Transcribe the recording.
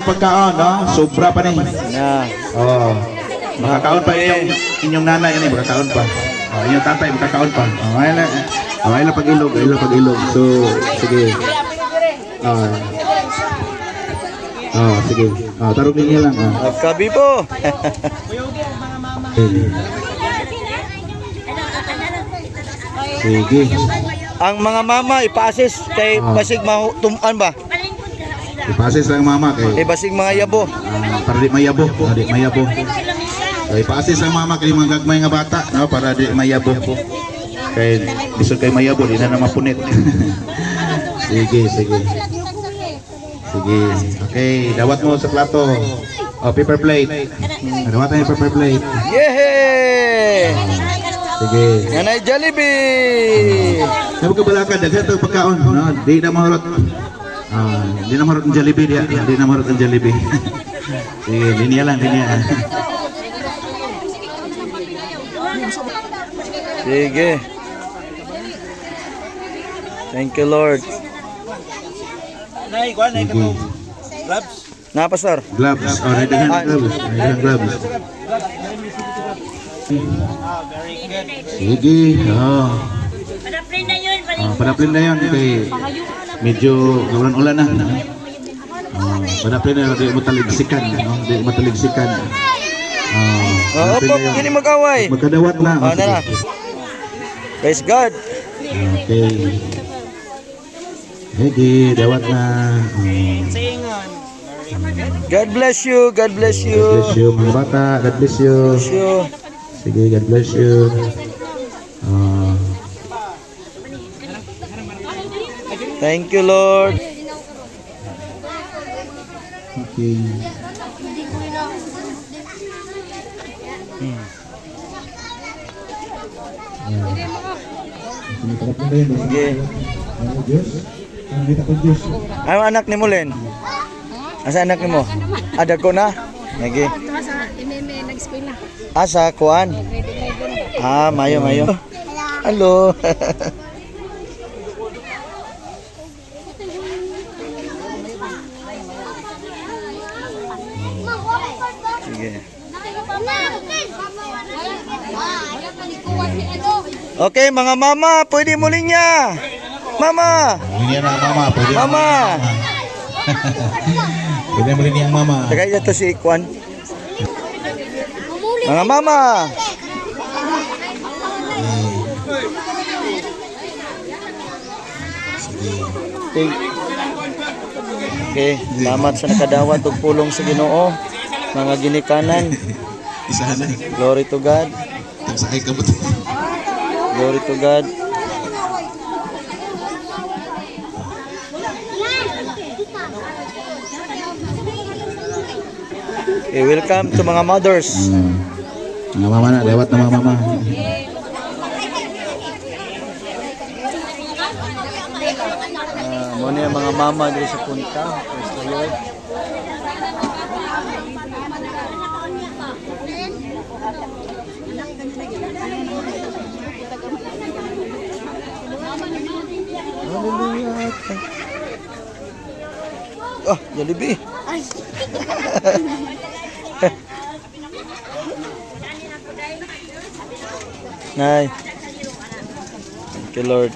Pagkaon, no? Sobra pa ni. Na. Oh. Makakaon pa inyong, inyong nanay ini makakaon pa. Oh, inyong tatay makakaon pa. Oh, ay na. Oh, ay na pag-ilog, ay na pag-ilog. So, sige. Ah. Ah, sige. Ah, tarong ninyo lang ah. Magkabi po. Sige. Sige. Ang mga mama ipa-assist kay Ah. basig mahutuman ba? Ipasis lang mama kay Kay basig mga yabo. ah, para di mayabo, para di mayabo. So, ipasis lang mama kay mga gagmay nga bata, no, para di mayabo. Kay bisod kay mayabo, di na na mapunit. sige, sige. Sige. Okay, dawat mo sa plato. Oh, paper plate. Dawat tayo paper plate. Yehey! Sige. Nanay Jollibee! Sabi ka balakad, daghan pagkaon, no? Di na mahurot. Ah, di na mahurot ang Jollibee dia. Di na mahurot ang Jollibee. Sige, linya lang, linya. Sige. Thank you Lord. Sige. Na pastor. Gloves. Oh, may daghang gloves. May daghang gloves. Sige. Oh. Padaplay na yun, Oh, padaplin na yun. Kay medyo ulan-ulan na. Oh, padaplin na di mo taligsikan. No? Di mo taligsikan. Oh, Oo padaplin po, na yun. hindi mag-away. Magkadawat na. Oh, na. Praise God. Okay. Sige, dawat na. God bless you. God bless God you. bless you mga bata. God bless you. Bless you. Sige, God bless you. Ah, Thank you Lord. okay. Sige. Ano anak ni Mulen? Asa anak ni mo? Ada ko na? Lagi. Sa imeme, nag-school na. Asa kuan? Ah, mayo mayo. Hello. Sige. Okay, mga mama, pwede mo niya. Mama, Hindi na mama. Pwede mama. Pwede mo rin niyang mama. Tagay to si Kwan. Mga mama. Okay. Okay, salamat sa nakadawat ug pulong sa Ginoo. Mga ginikanan. Isa na. Glory to God. Sakay ka? Glory to God. Okay, welcome to mga mothers. Hmm. Mga mama na. Dawat na mga mama. Ah, mo na yung mga mama dito sa punta. Praise the Lord. Hallelujah. Oh, Jollibee. Nay. Thank you, Lord.